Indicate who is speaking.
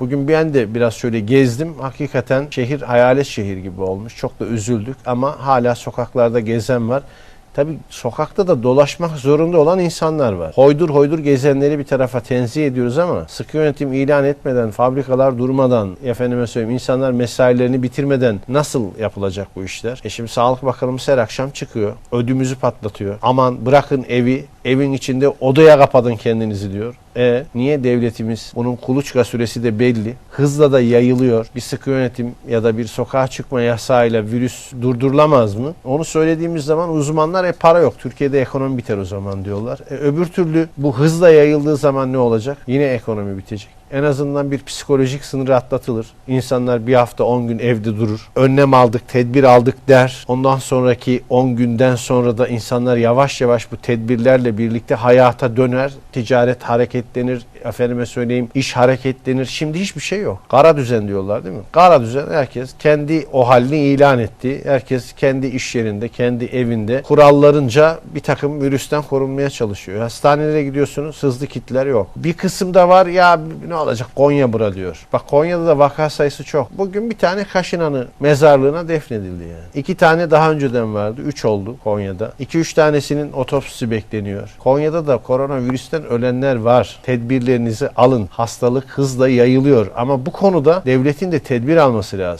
Speaker 1: Bugün ben de biraz şöyle gezdim. Hakikaten şehir hayalet şehir gibi olmuş. Çok da üzüldük ama hala sokaklarda gezen var. Tabii sokakta da dolaşmak zorunda olan insanlar var. Hoydur hoydur gezenleri bir tarafa tenzih ediyoruz ama sıkı yönetim ilan etmeden, fabrikalar durmadan, efendime söyleyeyim insanlar mesailerini bitirmeden nasıl yapılacak bu işler? E şimdi Sağlık Bakanımız her akşam çıkıyor. Ödümüzü patlatıyor. Aman bırakın evi, evin içinde odaya kapadın kendinizi diyor. E niye devletimiz bunun kuluçka süresi de belli. Hızla da yayılıyor. Bir sıkı yönetim ya da bir sokağa çıkma yasağıyla virüs durdurulamaz mı? Onu söylediğimiz zaman uzmanlar e para yok. Türkiye'de ekonomi biter o zaman diyorlar. E, öbür türlü bu hızla yayıldığı zaman ne olacak? Yine ekonomi bitecek. En azından bir psikolojik sınırı atlatılır. İnsanlar bir hafta 10 gün evde durur. Önlem aldık, tedbir aldık der. Ondan sonraki 10 günden sonra da insanlar yavaş yavaş bu tedbirlerle birlikte hayata döner. Ticaret hareketlenir. Efendime söyleyeyim iş hareketlenir. Şimdi hiçbir şey yok. Kara düzen diyorlar değil mi? Kara düzen herkes kendi o halini ilan etti. Herkes kendi iş yerinde, kendi evinde kurallarınca bir takım virüsten korunmaya çalışıyor. Hastanelere gidiyorsunuz hızlı kitler yok. Bir kısımda var ya ne olacak Konya bura diyor. Bak Konya'da da vaka sayısı çok. Bugün bir tane Kaşınan'ı mezarlığına defnedildi yani. İki tane daha önceden vardı. Üç oldu Konya'da. İki üç tanesinin otopsisi bekleniyor. Konya'da da koronavirüsten ölenler var. Tedbirlerinizi alın. Hastalık hızla yayılıyor. Ama bu konuda devletin de tedbir alması lazım.